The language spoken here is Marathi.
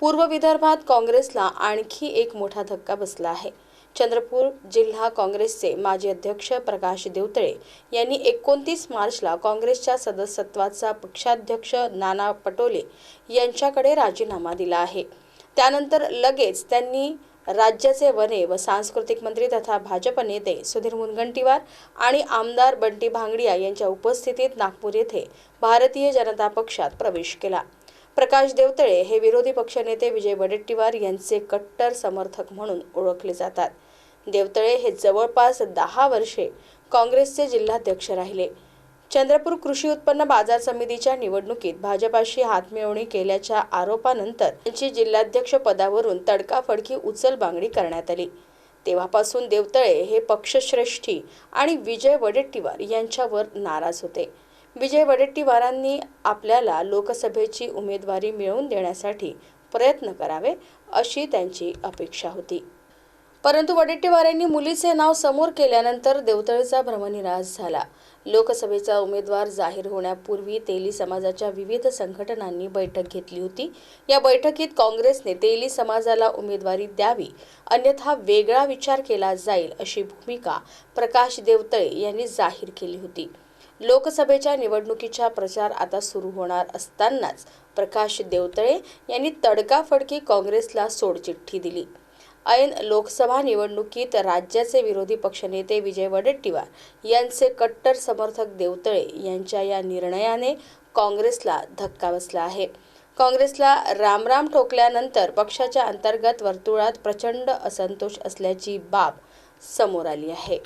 पूर्व विदर्भात काँग्रेसला आणखी एक मोठा धक्का बसला आहे. चंद्रपूर जिल्हा काँग्रेसचे माजी अध्यक्ष प्रकाश देवतळे यांनी एकोणतीस मार्चला काँग्रेसच्या सदस्यत्वाचा पक्षाध्यक्ष नाना पटोले यांच्याकडे राजीनामा दिला आहे. त्यानंतर लगेच त्यांनी राज्याचे वने व सांस्कृतिक मंत्री तथा भाजप नेते सुधीर मुनगंटीवार आणि आमदार बंटी भांगडिया यांच्या उपस्थितीत नागपूर येथे भारतीय जनता पक्षात प्रवेश केला. प्रकाश देवतळे हे विरोधी पक्षनेते विजय वडेट्टीवार यांचे कट्टर समर्थक म्हणून ओळखले जातात. देवतळे हे जवळपास दहा वर्षे काँग्रेसचे जिल्हाध्यक्ष राहिले. चंद्रपूर कृषी उत्पन्न बाजार समितीच्या निवडणुकीत भाजपाशी हातमिळवणी केल्याच्या आरोपानंतर त्यांची जिल्हाध्यक्ष पदावरून तडकाफडकी उचलबांगडी करण्यात आली. तेव्हापासून देवतळे हे पक्षश्रेष्ठी आणि विजय वडेट्टीवार यांच्यावर नाराज होते. विजय वडेट्टीवारांनी आपल्याला लोकसभेची उमेदवारी मिळवून देण्यासाठी प्रयत्न करावे अशी त्यांची अपेक्षा होती. परंतु वडेट्टीवारांनी मुलीचे नाव समोर केल्यानंतर देवतळेचा भ्रमनिरास झाला. लोकसभेचा उमेदवार जाहीर होण्यापूर्वी तेली समाजाच्या विविध संघटनांनी बैठक घेतली होती. या बैठकीत काँग्रेसने तेली समाजाला उमेदवारी द्यावी अन्यथा वेगळा विचार केला जाईल अशी भूमिका प्रकाश देवतळे यांनी जाहीर केली होती. लोकसभेच्या निवडणुकीचा प्रचार आता सुरू होणार असतानाच प्रकाश देवतळे यांनी तडकाफडकी काँग्रेसला सोडचिठ्ठी दिली. ऐन लोकसभा निवडणुकीत राज्याचे विरोधी पक्षनेते विजय वडेट्टीवार यांचे कट्टर समर्थक देवतळे यांच्या या निर्णयाने काँग्रेसला धक्का बसला आहे. काँग्रेसला रामराम ठोकल्यानंतर पक्षाच्या अंतर्गत वर्तुळात प्रचंड असंतोष असल्याची बाब समोर आली आहे.